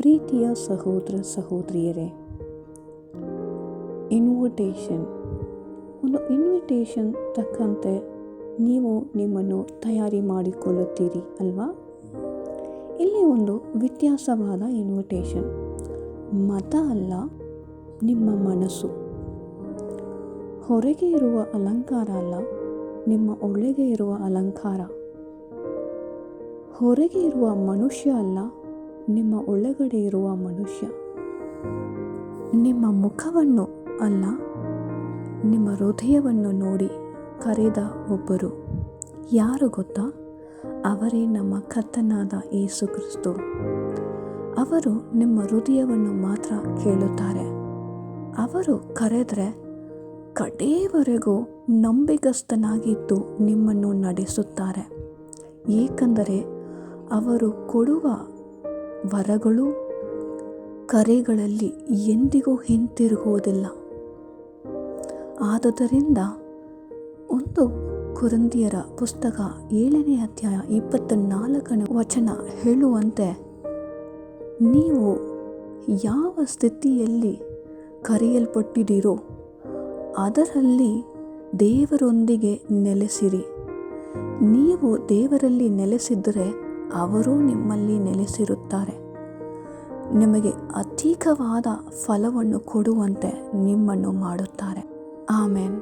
ಪ್ರೀತಿಯ ಸಹೋದರ ಸಹೋದರಿಯರೇ ಇನ್ವಿಟೇಷನ್ ಒಂದು ಇನ್ವಿಟೇಷನ್ ತಕ್ಕಂತೆ ನೀವು ನಿಮ್ಮನ್ನು ತಯಾರಿ ಮಾಡಿಕೊಳ್ಳುತ್ತೀರಿ ಅಲ್ವಾ? ಇಲ್ಲಿ ಒಂದು ವ್ಯತ್ಯಾಸವಾದ ಇನ್ವಿಟೇಷನ್ ಮತ ಅಲ್ಲ, ನಿಮ್ಮ ಮನಸ್ಸು. ಹೊರಗೆ ಇರುವ ಅಲಂಕಾರ ಅಲ್ಲ, ನಿಮ್ಮ ಒಳಗೆ ಇರುವ ಅಲಂಕಾರ. ಹೊರಗೆ ಇರುವ ಮನುಷ್ಯ ಅಲ್ಲ ನಿಮ್ಮ ಒಳಗಡೆ ಇರುವ ಮನುಷ್ಯ. ನಿಮ್ಮ ಮುಖವನ್ನು ಅಲ್ಲ, ನಿಮ್ಮ ಹೃದಯವನ್ನು ನೋಡಿ ಕರೆದ ಒಬ್ಬರು. ಯಾರು ಗೊತ್ತಾ? ಅವರೇ ನಮ್ಮ ಕರ್ತನಾದ ಯೇಸು ಕ್ರಿಸ್ತು. ಅವರು ನಿಮ್ಮ ಹೃದಯವನ್ನು ಮಾತ್ರ ಕೇಳುತ್ತಾರೆ. ಅವರು ಕರೆದರೆ, ಕಡೆಯವರೆಗೂ ನಂಬಿಗಸ್ತನಾಗಿದ್ದು ನಿಮ್ಮನ್ನು ನಡೆಸುತ್ತಾರೆ. ಏಕೆಂದರೆ, ಅವರು ಕೊಡುವ ವರಗಳು ಕರೆಗಳಲ್ಲಿ ಎಂದಿಗೂ ಹಿಂತಿರುಗುವುದಿಲ್ಲ. ಆದುದರಿಂದ ಒಂದು ಕುರಂದಿಯರ ಪುಸ್ತಕ ಏಳನೇ ಅಧ್ಯಾಯ ಇಪ್ಪತ್ತ ನಾಲ್ಕನೇ ವಚನ ಹೇಳುವಂತೆ, ನೀವು ಯಾವ ಸ್ಥಿತಿಯಲ್ಲಿ ಕರೆಯಲ್ಪಟ್ಟಿದ್ದೀರೋ ಅದರಲ್ಲಿ ದೇವರೊಂದಿಗೆ ನೆಲೆಸಿರಿ. ನೀವು ದೇವರಲ್ಲಿ ನೆಲೆಸಿದ್ದರೆ ಅವರೂ ನಿಮ್ಮಲ್ಲಿ ನೆಲೆಸಿರುತ್ತಾರೆ. ನಿಮಗೆ ಅಧಿಕವಾದ ಫಲವನ್ನು ಕೊಡುವಂತೆ ನಿಮ್ಮನ್ನು ಮಾಡುತ್ತಾರೆ. ಆಮೇನ್.